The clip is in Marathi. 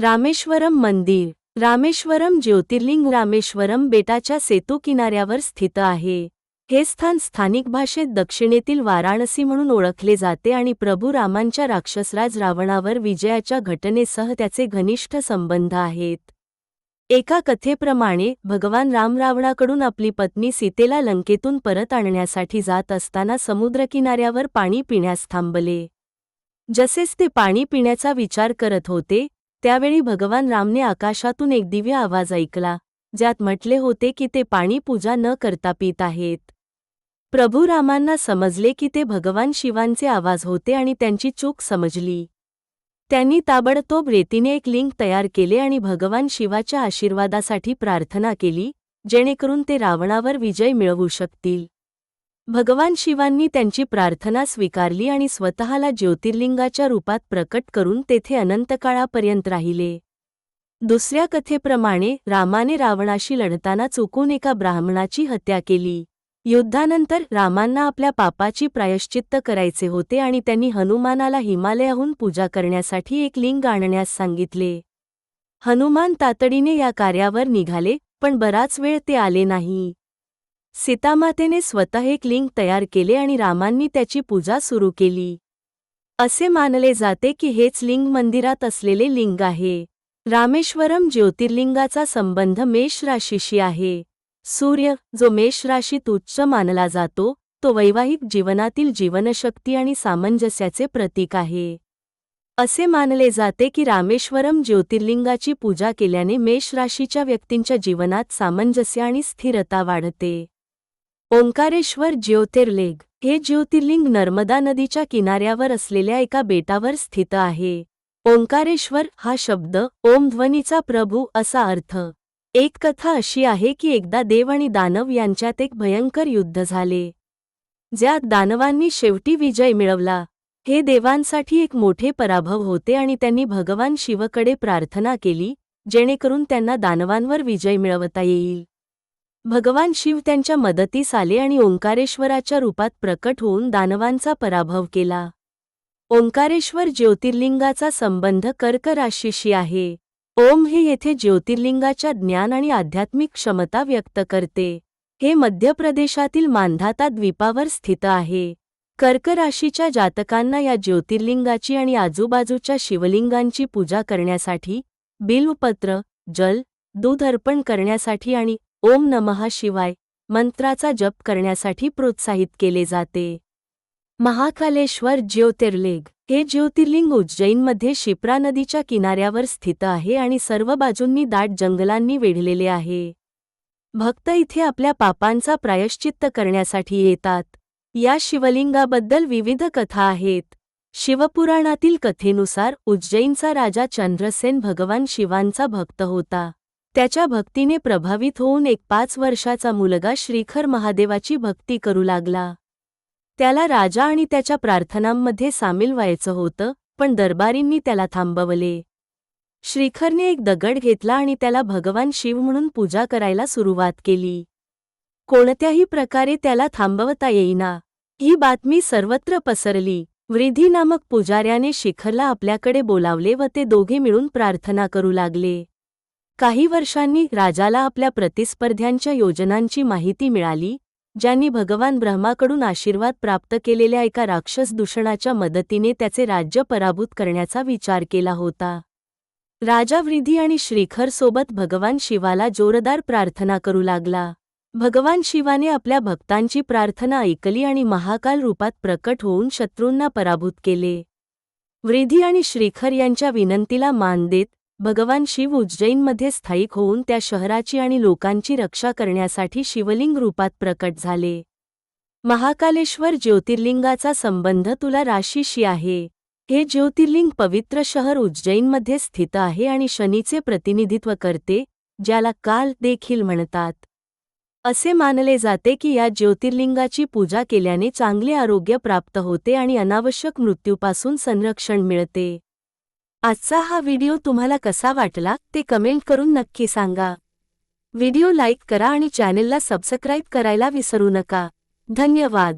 रामेश्वरम मंदिर. रामेश्वरम ज्योतिर्लिंग रामेश्वरम बेटाच्या सेतू किनाऱ्यावर स्थित आहे. हे स्थान स्थानिक भाषेत दक्षिणेतील वाराणसी म्हणून ओळखले जाते आणि प्रभू रामांच्या राक्षसराज रावणावर विजयाच्या घटनेसह त्याचे घनिष्ठ संबंध आहेत. एका कथेप्रमाणे भगवान राम रावणाकडून आपली पत्नी सीतेला लंकेतून परत आणण्यासाठी जात असताना समुद्रकिनाऱ्यावर पाणी पिण्यास थांबले. जसेच ते पाणी पिण्याचा विचार करत होते त्यावेळी भगवान रामने आकाशातून एक दिव्य आवाज ऐकला ज्यात म्हटले होते की ते पाणी पूजा न करता पित आहेत. प्रभू रामांना समजले की ते भगवान शिवांचे आवाज होते आणि त्यांची चूक समजली. त्यांनी ताबडतोब रेतीने एक लिंग तयार केले आणि भगवान शिवाच्या आशीर्वादासाठी प्रार्थना केली जेणेकरून ते रावणावर विजय मिळवू शकतील. भगवान शिवांनी त्यांची प्रार्थना स्वीकारली आणि स्वतःला ज्योतिर्लिंगाच्या रूपात प्रकट करून तेथे अनंतकाळापर्यंत राहिले. दुसऱ्या कथेप्रमाणे रामाने रावणाशी लढताना चुकून एका ब्राह्मणाची हत्या केली. युद्धानंतर रामांना आपल्या पापाची प्रायश्चित्त करायचे होते आणि त्यांनी हनुमानाला हिमालयाहून पूजा करण्यासाठी एक लिंग आणण्यास सांगितले. हनुमान तातडीने या कार्यावर निघाले पण बराच वेळ ते आले नाही. सीतामातेने स्वतः एक लिंग तयार केले आणि रामांनी त्याची पूजा सुरू केली. असे मानले जाते की हेच लिंग मंदिरात असलेले लिंग आहे. रामेश्वरम ज्योतिर्लिंगाचा संबंध मेष राशीशी आहे. सूर्य जो मेष राशीत उच्च मानला जातो तो वैवाहिक जीवनातील जीवनशक्ती आणि सामंजस्याचे प्रतीक आहे. असे मानले जाते की रामेश्वरम ज्योतिर्लिंगाची पूजा केल्याने मेष राशीच्या व्यक्तींच्या जीवनात सामंजस्य आणि स्थिरता वाढते. ओंकारेश्वर ज्योतिर्लिंग हे ज्योतिर्लिंग नर्मदा नदीच्या किनाऱ्यावर असलेल्या एका बेटावर स्थित आहे. ओंकारेश्वर हा शब्द ओम ध्वनीचा प्रभू असा अर्थ. एक कथा अशी आहे की एकदा देव आणि दानव यांच्यात एक भयंकर युद्ध झाले. ज्यात दानवांनी शेवटी विजय मिळवला. हे देवांसाठी एक मोठे पराभव होते आणि त्यांनी भगवान शिवकडे प्रार्थना केली जेणेकरून त्यांना दानवांवर विजय मिळवता येईल. भगवान शिव त्यांच्या मदतीस आले आणि ओंकारेश्वराच्या रूपात प्रकट होऊन दानवांचा पराभव केला. ओंकारेश्वर ज्योतिर्लिंगाचा संबंध कर्क राशीशी आहे. ओम हे येथे ज्योतिर्लिंगाच्या ज्ञान आणि आध्यात्मिक क्षमता व्यक्त करते. हे मध्य प्रदेशातील मांधाता द्वीपावर स्थित आहे. कर्क राशीच्या जातकांना या ज्योतिर्लिंगाची आणि आजूबाजूच्या शिवलिंगांची पूजा करण्यासाठी बिल्वपत्र जल दूध अर्पण करण्यासाठी आणि ओम नमः शिवाय मंत्राचा जप करण्यासाठी प्रोत्साहित केले जाते. महाकालेश्वर ज्योतिर्लिंग हे ज्योतिर्लिंग उज्जैनमध्ये शिप्रा नदीच्या किनाऱ्यावर स्थित आहे आणि सर्व बाजूंनी दाट जंगलांनी वेढलेले आहे. भक्त इथे आपल्या पापांचा प्रायश्चित्त करण्यासाठी येतात. या शिवलिंगाबद्दल विविध कथा आहेत. शिवपुराणातील कथेनुसार उज्जैनचा राजा चंद्रसेन भगवान शिवांचा भक्त होता. त्याच्या भक्तीने प्रभावित होऊन एक पाच वर्षाचा मुलगा श्रीखर महादेवाची भक्ती करू लागला. त्याला राजा आणि त्याच्या प्रार्थनांमध्ये सामील व्हायचं होतं पण दरबारींनी त्याला थांबवले. श्रीखरने एक दगड घेतला आणि त्याला भगवान शिव म्हणून पूजा करायला सुरुवात केली. कोणत्याही प्रकारे त्याला थांबवता येईना. ही बातमी सर्वत्र पसरली. वृद्धी नामक पुजाऱ्याने शिखरला आपल्याकडे बोलावले व ते दोघे मिळून प्रार्थना करू लागले. काही वर्षांनी राजाला आपल्या प्रतिस्पर्ध्यांच्या योजनांची माहिती मिळाली ज्यांनी भगवान ब्रह्माकडून आशीर्वाद प्राप्त केलेल्या एका राक्षस दूषणाच्या मदतीने त्याचे राज्य पराभूत करण्याचा विचार केला होता. राजा वृद्धी आणि श्रीखर सोबत भगवान शिवाला जोरदार प्रार्थना करू लागला. भगवान शिवाने आपल्या भक्तांची प्रार्थना ऐकली आणि महाकाल रूपात प्रकट होऊन शत्रूंना पराभूत केले. वृद्धी आणि श्रीखर यांच्या विनंतीला मान देत भगवान शिव उज्जैनमध्ये स्थायिक होऊन त्या शहराची आणि लोकांची रक्षा करण्यासाठी शिवलिंग रूपात प्रकट झाले. महाकालेश्वर ज्योतिर्लिंगाचा संबंध तुला राशीशी आहे. हे ज्योतिर्लिंग पवित्र शहर उज्जैनमध्ये स्थित आहे आणि शनीचे प्रतिनिधित्व करते ज्याला काल देखील म्हणतात. असे मानले जाते की या ज्योतिर्लिंगाची पूजा केल्याने चांगले आरोग्य प्राप्त होते आणि अनावश्यक मृत्यूपासून संरक्षण मिळते. आजचा हा व्हिडिओ तुम्हाला कसा वाटला ते कमेंट करून नक्की सांगा. व्हिडिओ लाईक करा आणि चॅनेलला सबस्क्राईब करायला विसरू नका. धन्यवाद.